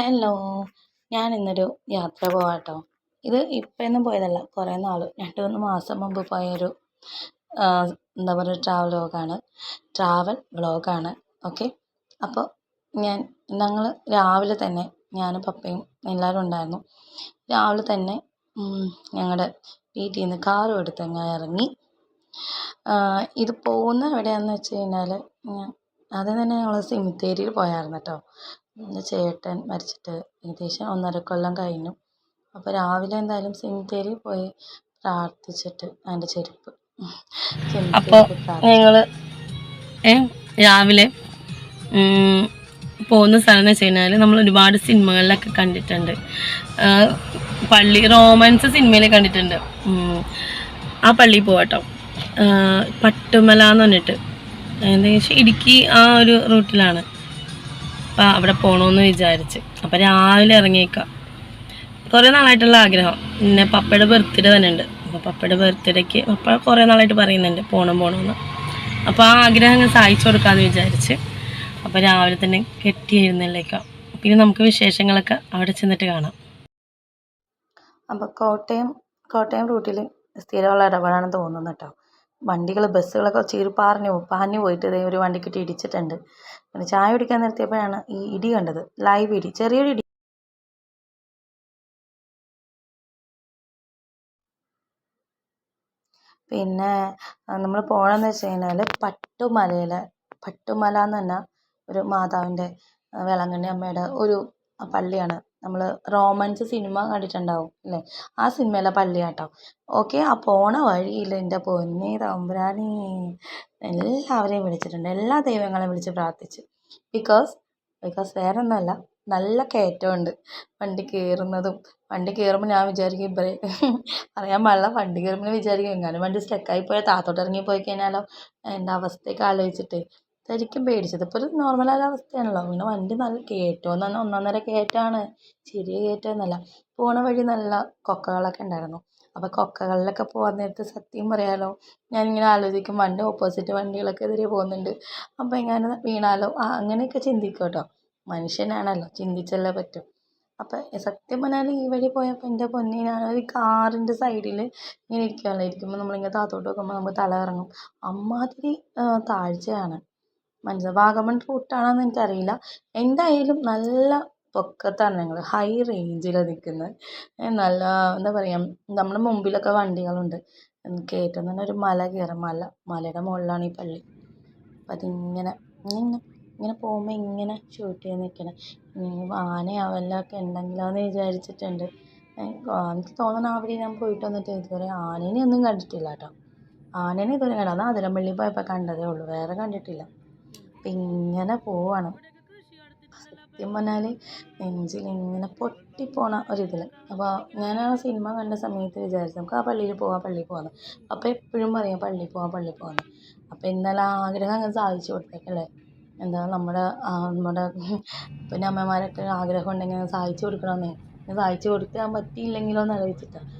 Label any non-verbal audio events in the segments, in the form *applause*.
Hello ഞാൻ ഇന്നൊരു യാത്ര പോവാട്ടോ. ഇത് ഇപ്പോഴൊന്നും പോയതല്ല കുറേ നാൾ രണ്ട് മൂന്ന് മാസം മുമ്പ് പോയൊരു എന്താ പറയുക ട്രാവൽ വ്ളോഗാണ് ട്രാവൽ വ്ളോഗാണ് ഓക്കെ അപ്പോൾ ഞാൻ ഞങ്ങൾ രാവിലെ തന്നെ ഞാനും പപ്പയും എല്ലാവരും ഉണ്ടായിരുന്നു. രാവിലെ തന്നെ ഞങ്ങളുടെ വീട്ടിൽ നിന്ന് കാറും എടുത്ത് ഞാൻ ഇറങ്ങി ഇത് പോകുന്ന എവിടെയാണെന്ന് വെച്ച് കഴിഞ്ഞാൽ ആദ്യം തന്നെ ഞങ്ങൾ സിമിത്തേരിയിൽ പോയായിരുന്നു കേട്ടോ എന്റെ ചേട്ടൻ മരിച്ചിട്ട് ഏകദേശം ഒന്നര കൊല്ലം കഴിഞ്ഞു. അപ്പോൾ രാവിലെ എന്തായാലും സെമിത്തേരിയിൽ പോയി പ്രാർത്ഥിച്ചിട്ട് അതിന്റെ ചെരുപ്പ് അപ്പോൾ ഞങ്ങൾ രാവിലെ പോകുന്ന സ്ഥലം എന്ന് വെച്ച് കഴിഞ്ഞാൽ നമ്മൾ ഒരുപാട് സിനിമകളിലൊക്കെ കണ്ടിട്ടുണ്ട്. പള്ളി റോമൻസ് സിനിമയിൽ കണ്ടിട്ടുണ്ട്. ആ പള്ളിയിൽ പോവാട്ടോ. പട്ടുമല എന്ന് പറഞ്ഞിട്ട് എന്താ വെച്ചാൽ ഇടുക്കി ആ ഒരു റൂട്ടിലാണ്. അപ്പം അവിടെ പോകണമെന്ന് വിചാരിച്ച്. അപ്പം രാവിലെ ഇറങ്ങിയേക്കാം. കുറേ നാളായിട്ടുള്ള ആഗ്രഹം. പിന്നെ പപ്പയുടെ ബർത്ത്ഡേ തന്നെ ഉണ്ട്. അപ്പോൾ പപ്പയുടെ ബർത്ത്ഡേക്ക് പപ്പ കുറേ നാളായിട്ട് പറയുന്നുണ്ട് പോകണം പോകണമെന്ന് അപ്പോൾ ആ ആഗ്രഹം അങ്ങ് സഹായിച്ചു കൊടുക്കാമെന്ന് വിചാരിച്ച്. അപ്പോൾ രാവിലെ തന്നെ കെട്ടി എഴുന്നേലേക്കാം പിന്നെ നമുക്ക് വിശേഷങ്ങളൊക്കെ അവിടെ ചെന്നിട്ട് കാണാം. അപ്പോൾ കോട്ടയം കോട്ടയം റൂട്ടിൽ സ്ഥിരമുള്ള ഇടപാടാണെന്ന് തോന്നുന്നു കേട്ടോ. വണ്ടികൾ ബസ്സുകളൊക്കെ ചീറി പാറിഞ്ഞു പാഞ്ഞു പോയിട്ട് ദേ ഒരു വണ്ടിക്കിട്ട് ഇടിച്ചിട്ടുണ്ട്. പിന്നെ ചായ കുടിക്കാൻ നിർത്തിയപ്പോഴാണ് ഈ ഇടി കണ്ടത്. ലൈവ് ഇടി ചെറിയൊരു ഇടി. പിന്നെ നമ്മൾ പോകണമെന്ന് വെച്ച് കഴിഞ്ഞാൽ പട്ടുമലയിലെ പട്ടുമല എന്ന് പറഞ്ഞ ഒരു മാതാവിന്റെ വേളാങ്കണ്ണി അമ്മയുടെ ഒരു പള്ളിയാണ്. നമ്മൾ റോമൻസ് സിനിമ കണ്ടിട്ടുണ്ടാവും അല്ലേ? ആ സിനിമയിലെ പള്ളിയാട്ടോ. ഓക്കെ ആ പോണ വഴിയിൽ എന്റെ പൊന്നേ തമ്പുരാനേ എല്ലാവരെയും വിളിച്ചിട്ടുണ്ട്. എല്ലാ ദൈവങ്ങളെയും വിളിച്ച് പ്രാർത്ഥിച്ചു. ബിക്കോസ് ബിക്കോസ് വേറെ ഒന്നുമല്ല നല്ല കയറ്റമുണ്ട്. വണ്ടി കയറുന്നതും വണ്ടി കയറുമ്പോൾ ഞാൻ വിചാരിക്കും ഇവരെ *laughs* പറയാൻ പാടില്ല. വണ്ടി കയറുമ്പോൾ വിചാരിക്കും എങ്ങാനും വണ്ടി സ്റ്റക്കായി പോയാൽ താത്തോട്ട് ഇറങ്ങി പോയി കഴിഞ്ഞാലോ? എന്റെ അവസ്ഥയൊക്കെ ആലോചിച്ചിട്ട് ശരിക്കും പേടിച്ചത്. ഇപ്പോൾ ഒരു നോർമലായ അവസ്ഥയാണല്ലോ. പിന്നെ വണ്ടി നല്ല കയറ്റം എന്ന് പറഞ്ഞാൽ ഒന്നൊന്നര കയറ്റമാണ് ചെറിയ കയറ്റമൊന്നുമല്ല പോണ വഴി നല്ല കൊക്കകളൊക്കെ ഉണ്ടായിരുന്നു. അപ്പോൾ കൊക്കകളിലൊക്കെ പോകാൻ നേരത്ത് സത്യം പറയാലോ ഞാനിങ്ങനെ ആലോചിക്കും. വണ്ടി ഓപ്പോസിറ്റ് വണ്ടികളൊക്കെ എതിരെ പോകുന്നുണ്ട്. അപ്പോൾ എങ്ങനെ വീണാലോ? ആ അങ്ങനെയൊക്കെ ചിന്തിക്കും കേട്ടോ. മനുഷ്യനാണല്ലോ. ചിന്തിച്ചല്ലേ പറ്റും. അപ്പോൾ സത്യം പറഞ്ഞാൽ ഈ വഴി പോയപ്പോൾ എന്റെ പൊന്നി ഞാൻ ഒരു കാറിന്റെ സൈഡിൽ ഇങ്ങനെ ഇരിക്കുകയല്ലേ ഇരിക്കുമ്പോൾ നമ്മളിങ്ങനെ താത്തോട്ട് നോക്കുമ്പോൾ നമുക്ക് തല കറങ്ങും അമ്മാതിരി താഴ്ചയാണ്. മനസ്സിലായി വാഗമൺ റൂട്ടാണോയെന്ന് എനിക്കറിയില്ല. എന്തായാലും നല്ല പൊക്കത്താണ് ഞങ്ങൾ ഹൈ റേഞ്ചിലാണ് നിൽക്കുന്നത് നല്ല എന്താ പറയുക നമ്മുടെ മുമ്പിലൊക്കെ വണ്ടികളുണ്ട്. കയറ്റം തന്നെ ഒരു മല കയറും മല മലയുടെ മുകളിലാണ് ഈ പള്ളി. അപ്പം അതിങ്ങനെ ഇങ്ങനെ ഇങ്ങനെ പോകുമ്പോൾ ഇങ്ങനെ ഷൂട്ട് ചെയ്ത് നിൽക്കണം ആനയോ വല്ലതൊക്കെ ഉണ്ടെങ്കിലോ എന്ന് വിചാരിച്ചിട്ടുണ്ട് എനിക്ക് തോന്നണ അവിടെ ഞാൻ പോയിട്ട് വന്നിട്ട് ഇതുവരെ ആനേനെ ഒന്നും കണ്ടിട്ടില്ല കേട്ടോ. ആനേനെ ഇതുവരെ കണ്ടത്. അത് അതിരമ്പള്ളി പോയപ്പോൾ കണ്ടതേ ഉള്ളൂ. വേറെ കണ്ടിട്ടില്ല. അപ്പം ഇങ്ങനെ പോവാണ്. സത്യം പറഞ്ഞാൽ നെഞ്ചിലിങ്ങനെ പൊട്ടിപ്പോണ ഒരിതിൽ അപ്പോൾ ഞാൻ ആ സിനിമ കണ്ട സമയത്ത് വിചാരിച്ചു നമുക്ക് ആ പള്ളിയിൽ പോവാം പള്ളിയിൽ പോവാന്ന്. അപ്പോൾ എപ്പോഴും പറയും പള്ളി പോവാം പള്ളി പോവാന്ന്. അപ്പോൾ ഇന്നലെ ആഗ്രഹം അങ്ങനെ സാധിച്ചു കൊടുത്തേക്കല്ലേ? എന്താ നമ്മുടെ നമ്മുടെ പിന്നെ അമ്മമാരൊക്കെ ആഗ്രഹം ഉണ്ടെങ്കിൽ സാധിച്ചു കൊടുക്കണമെന്നേ സാധിച്ചു കൊടുക്കാൻ പറ്റിയില്ലെങ്കിലോ എന്ന് ആലോചിച്ചിട്ടാണ്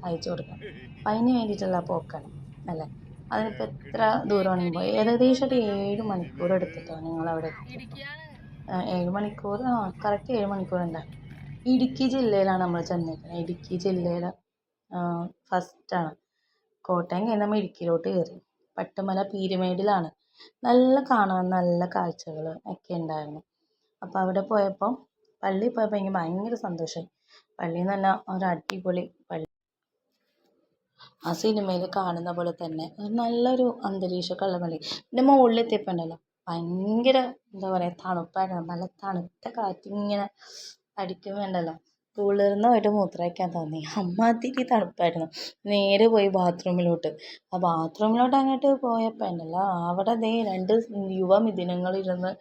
സാധിച്ചു കൊടുക്കാം അപ്പം അതിന് വേണ്ടിയിട്ടുള്ള പോക്കാണ്. അല്ലേ? അതിനിപ്പോൾ എത്ര ദൂരമാണെങ്കിലും പോയി? ഏകദേശം ഒരു ഏഴ് മണിക്കൂർ എടുത്തിട്ടാണ് ഞങ്ങളവിടെ ഏഴ് മണിക്കൂർ ആ കറക്റ്റ് ഏഴ് മണിക്കൂറുണ്ടായി ഇടുക്കി ജില്ലയിലാണ് നമ്മൾ ചെന്നേക്കുന്നത് ഇടുക്കി ജില്ലയിൽ ഫസ്റ്റാണ് കോട്ടയം കഴിഞ്ഞ് നമ്മൾ ഇടുക്കിയിലോട്ട് കയറി. പട്ടുമല പീരുമേടിലാണ്. നല്ല കാണാൻ നല്ല കാഴ്ചകൾ ഒക്കെ ഉണ്ടായിരുന്നു. അപ്പോൾ അവിടെ പോയപ്പോൾ പള്ളിയിൽ പോയപ്പോൾ എനിക്ക് ഭയങ്കര സന്തോഷമായി. പള്ളി എന്ന് പറഞ്ഞാൽ ഒരു അടിപൊളി പള്ളി ആ സിനിമയിൽ കാണുന്ന പോലെ തന്നെ നല്ലൊരു അന്തരീക്ഷമൊക്കെ ഉള്ള പിന്നെ മുകളിലെത്തിയപ്പോൾ ഉണ്ടല്ലോ ഭയങ്കര എന്താ പറയുക തണുപ്പായിരുന്നു. നല്ല തണുത്ത കാറ്റിങ്ങനെ അടിക്കുമ്പോൾ ഉണ്ടല്ലോ കുളിർന്ന് പോയിട്ട് മൂത്രമൊഴിക്കാൻ തോന്നി. അമ്മാതിരി തണുപ്പായിരുന്നു. നേരെ പോയി ബാത്റൂമിലോട്ട്. ആ ബാത്റൂമിലോട്ട് അങ്ങോട്ട് പോയപ്പോൾ ഉണ്ടല്ലോ അവിടെ ദേ രണ്ട് യുവമിഥുനങ്ങൾ ഇരുന്ന്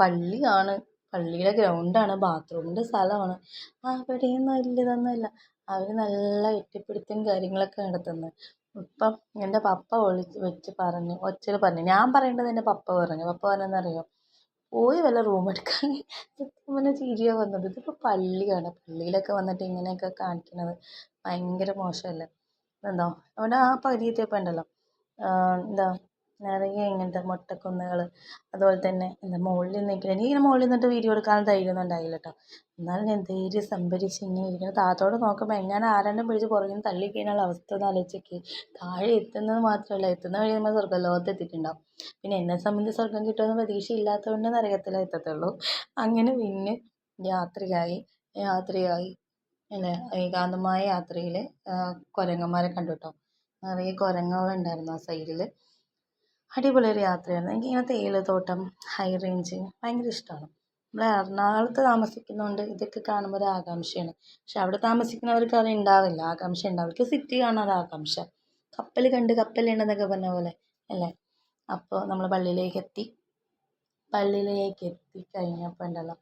പള്ളിയാണ് പള്ളിയുടെ ഗ്രൗണ്ടാണ് ബാത്റൂമിന്റെ സ്ഥലമാണ്. അവിടെയും വലിയതൊന്നുമില്ല. അവർ നല്ല എത്തിപ്പിടുത്തം കാര്യങ്ങളൊക്കെ നടത്തുന്നത് ഇപ്പം എന്റെ പപ്പ വിളിച്ച് വെച്ച് പറഞ്ഞു ഒച്ചയിൽ പറഞ്ഞു. ഞാൻ പറയേണ്ടത് എന്റെ പപ്പ പറഞ്ഞു. പപ്പ പറഞ്ഞതെന്നറിയോ പോയി വല്ല റൂം എടുക്കാൻ. ഇങ്ങനെ ചിരിയാ വന്നത്. ഇതിപ്പോൾ പള്ളിയാണ്. പള്ളിയിലൊക്കെ വന്നിട്ട് ഇങ്ങനെയൊക്കെ കാണിക്കുന്നത് ഭയങ്കര മോശമല്ലേ? എന്താ അവിടെ ആ പകുതി എത്തിയപ്പോൾ ഉണ്ടല്ലോ എന്താ? നിറയെ ഇങ്ങനത്തെ മൊട്ടക്കുന്നുകൾ അതുപോലെ തന്നെ എന്താ മുകളിൽ നിൽക്കുന്ന എനിക്കിങ്ങനെ മുകളിൽ നിന്നിട്ട് വീഡിയോ എടുക്കാൻ ധൈര്യമൊന്നും ഉണ്ടായില്ല കേട്ടോ എന്നാലും ഞാൻ ധൈര്യം സംഭരിച്ച് ഇങ്ങനെ ഇരിക്കുന്നു. താത്തോട് നോക്കുമ്പോൾ എങ്ങനെ ആരെണ്ണം പിടിച്ച് പുറകിൽ നിന്ന് തള്ളി കഴിഞ്ഞാൽ അവസ്ഥ ഒന്ന് ആലോചിച്ച് താഴെ എത്തുന്നത് മാത്രമല്ല എത്തുന്ന വഴി നമ്മൾ സ്വർഗലോകത്ത് എത്തിയിട്ടുണ്ടാവും. പിന്നെ എന്നെ സംബന്ധിച്ച് സ്വർഗം കിട്ടുമെന്ന് പ്രതീക്ഷയില്ലാത്തതുകൊണ്ട് നരകത്തിലേ എത്തത്തുള്ളൂ. അങ്ങനെ പിന്നെ യാത്രയായി. യാത്രയായി. അല്ലേ ഏകാന്തമായ യാത്രയിൽ കുരങ്ങന്മാരെ കണ്ടു കേട്ടോ നിറയെ കുരങ്ങുകളുണ്ടായിരുന്നു ആ സൈഡിൽ അടിപൊളി ഒരു യാത്രയായിരുന്നു എനിക്കിങ്ങനെ തേയിലത്തോട്ടം ഹൈ റേഞ്ച് ഭയങ്കര ഇഷ്ടമാണ്. നമ്മൾ എറണാകുളത്ത് താമസിക്കുന്നതുകൊണ്ട് ഇതൊക്കെ കാണുമ്പോൾ ഒരു ആകാംക്ഷയാണ്. പക്ഷെ അവിടെ താമസിക്കുന്നവർക്ക് അത് ഉണ്ടാവില്ല ആകാംക്ഷ ഉണ്ടാവില്ല അവർക്ക് സിറ്റി കാണാൻ ആകാംക്ഷ. കപ്പൽ കണ്ട് കപ്പലുണ്ടെന്നൊക്കെ പറഞ്ഞ പോലെ അല്ലേ? അപ്പോൾ നമ്മൾ പള്ളിയിലേക്ക് എത്തി. പള്ളിയിലേക്ക് എത്തി കഴിഞ്ഞപ്പോൾ ഉണ്ടല്ലോ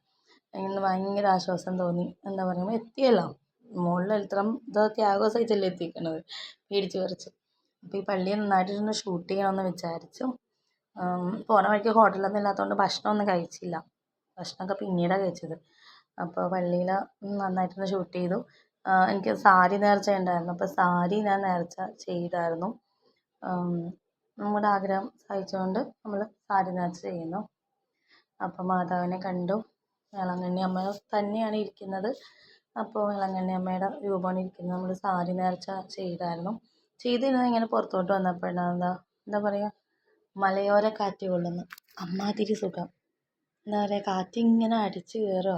അങ്ങനെ ഭയങ്കര ആശ്വാസം തോന്നി. എന്താ പറയുക എത്തിയല്ലോ. മുകളിൽ ഇത്ര ഇതൊക്കെ ആഘോഷമായിട്ടല്ലേ എത്തിക്കണത്? പേടിച്ച് വിറച്ച് അപ്പോൾ ഈ പള്ളി നന്നായിട്ടൊന്ന് ഷൂട്ട് ചെയ്യണമെന്ന് വിചാരിച്ചു. പോണ വഴിക്ക് ഹോട്ടലൊന്നും ഇല്ലാത്തതുകൊണ്ട് ഭക്ഷണമൊന്നും കഴിച്ചില്ല. ഭക്ഷണമൊക്കെ പിന്നീടാണ് കഴിച്ചത്. അപ്പോൾ പള്ളിയിൽ നന്നായിട്ടൊന്ന് ഷൂട്ട് ചെയ്തു. എനിക്ക് സാരി നേർച്ച ഉണ്ടായിരുന്നു. അപ്പോൾ സാരി ഞാൻ നേർച്ച ചെയ്തായിരുന്നു. നമ്മുടെ ആഗ്രഹം സഹിച്ചുകൊണ്ട് നമ്മൾ സാരി നേർച്ച ചെയ്യുന്നു. അപ്പോൾ മാതാവിനെ കണ്ടു. വേളാങ്കണ്ണി അമ്മ തന്നെയാണ് ഇരിക്കുന്നത്. അപ്പോൾ വേളാങ്കണ്ണി അമ്മയുടെ രൂപമാണ് ഇരിക്കുന്നത്. നമ്മൾ സാരി നേർച്ച ചെയ്തായിരുന്നു. ചെയ്തിരുന്ന് ഇങ്ങനെ പുറത്തോട്ട് വന്നപ്പോഴാണ് എന്താ എന്താ പറയുക മലയോര കാറ്റ് കൊള്ളുന്നു. അമ്മാതിരി സുഖം. എന്താ പറയുക കാറ്റ് ഇങ്ങനെ അടിച്ച് കയറുക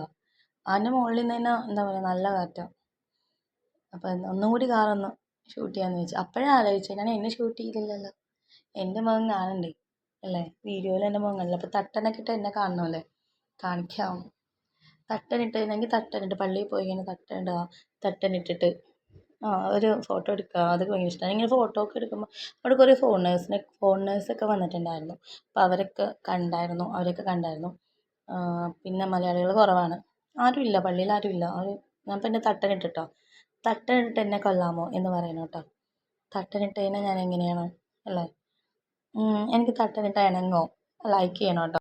അതിന്റെ മുകളിൽ നിന്ന് തന്നെ എന്താ പറയുക നല്ല കാറ്റാണ് അപ്പോൾ ഒന്നും കൂടി കാറൊന്ന് ഷൂട്ട് ചെയ്യാമെന്ന് വെച്ചു അപ്പോഴാണ് ആലോചിച്ചത് ഞാൻ എന്നെ ഷൂട്ട് ചെയ്തില്ലല്ലോ. എന്റെ മുഖം കാണണ്ടേ? അല്ലേ? വീഡിയോയിൽ എന്റെ മുഖം കാണില്ല അപ്പോൾ തട്ടനൊക്കെ ഇട്ട് എന്നെ കാണണമല്ലേ? കാണിക്കാം തട്ടനിട്ട് എനിക്ക് തട്ടനിട്ട് പള്ളിയിൽ പോയി കഴിഞ്ഞാൽ തട്ടനിടുക തട്ടനിട്ടിട്ട് ഒരു ഫോട്ടോ എടുക്കുക അതൊക്കെ ഭയങ്കര ഇഷ്ടമാണ് ഇങ്ങനെ ഫോട്ടോ ഒക്കെ എടുക്കുമ്പോൾ അവിടെ കുറേ ഫോറിനേഴ്സിനെ ഫോറിനേഴ്സൊക്കെ വന്നിട്ടുണ്ടായിരുന്നു. അപ്പോൾ അവരൊക്കെ കണ്ടായിരുന്നു. അവരൊക്കെ കണ്ടായിരുന്നു. പിന്നെ മലയാളികൾ കുറവാണ്. ആരുമില്ല പള്ളിയിൽ ആരുമില്ല അവർ ഞാൻ പിന്നെ തട്ടനിട്ടിട്ടോ തട്ടനിട്ട് എന്നെ കൊല്ലാമോ എന്ന് പറയണം കേട്ടോ തട്ടനിട്ട് കഴിഞ്ഞാൽ ഞാൻ എങ്ങനെയാണ്? അല്ലേ? എനിക്ക് തട്ടനിട്ട് ഇണങ്ങോ ലൈക്ക് ചെയ്യണം കേട്ടോ